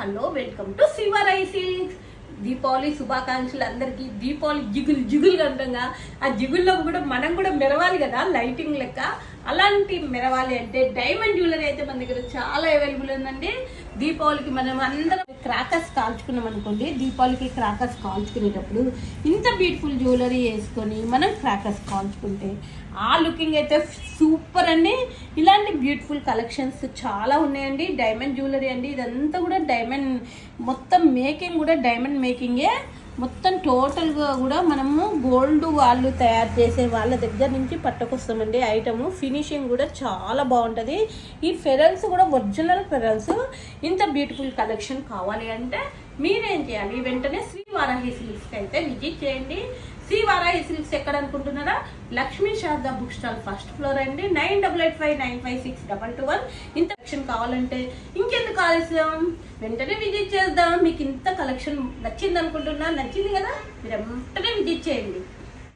Hello welcome to Shivarai Deepavali శుభాకాంక్షలు అందరికీ. దీపావళి జిగులు జిగులు అందంగా ఆ జిగుల్లో కూడా మనం కూడా మెరవాలి కదా లైటింగ్ లెక్క. అలాంటి మెరవాలి అంటే డైమండ్ జ్యువెలరీ అయితే మన దగ్గర చాలా అవైలబుల్ ఉందండి. దీపావళికి మనం అందరం క్రాకర్స్ కాల్చుకున్నాం అనుకోండి దీపావళికి క్రాకర్స్ కాల్చుకునేటప్పుడు ఇంత బ్యూటిఫుల్ జ్యువెలరీ వేసుకొని మనం క్రాకర్స్ కాల్చుకుంటే ఆ లుకింగ్ అయితే సూపర్ అండి. ఇలాంటి బ్యూటిఫుల్ కలెక్షన్స్ చాలా ఉన్నాయండి. డైమండ్ జ్యువెలరీ అండి. ఇదంతా కూడా డైమండ్ మొత్తం మేకింగ్ కూడా డైమండ్ మేకింగే మొత్తం టోటల్గా కూడా మనము గోల్డ్ వాళ్ళు తయారు చేసే వాళ్ళ దగ్గర నుంచి పట్టుకొస్తామండి ఐటమ్ ఫినిషింగ్ కూడా చాలా బాగుంటుంది. ఈ ఫెరల్స్ కూడా ఒరిజినల్ ఫెరల్స్ ఇంత బ్యూటిఫుల్ కలెక్షన్ కావాలి అంటే మీరేం చేయాలి? వెంటనే శ్రీ వారాహి సిల్క్స్కి అయితే విజిట్ చేయండి. శ్రీ వారాహి సిల్క్స్ ఎక్కడ అనుకుంటున్నారా Lakshmi Sharada book stall first floor అండి. Nine double eight five nine five six double two one. ఇంత కలెక్షన్ కావాలంటే ఇంకెందుకు ఆలస్యం? వెంటనే విజిట్ చేద్దాం. మీకు ఇంత కలెక్షన్ నచ్చింది అనుకుంటున్నా నచ్చింది కదా? మీరు వెంటనే విజిట్ చేయండి.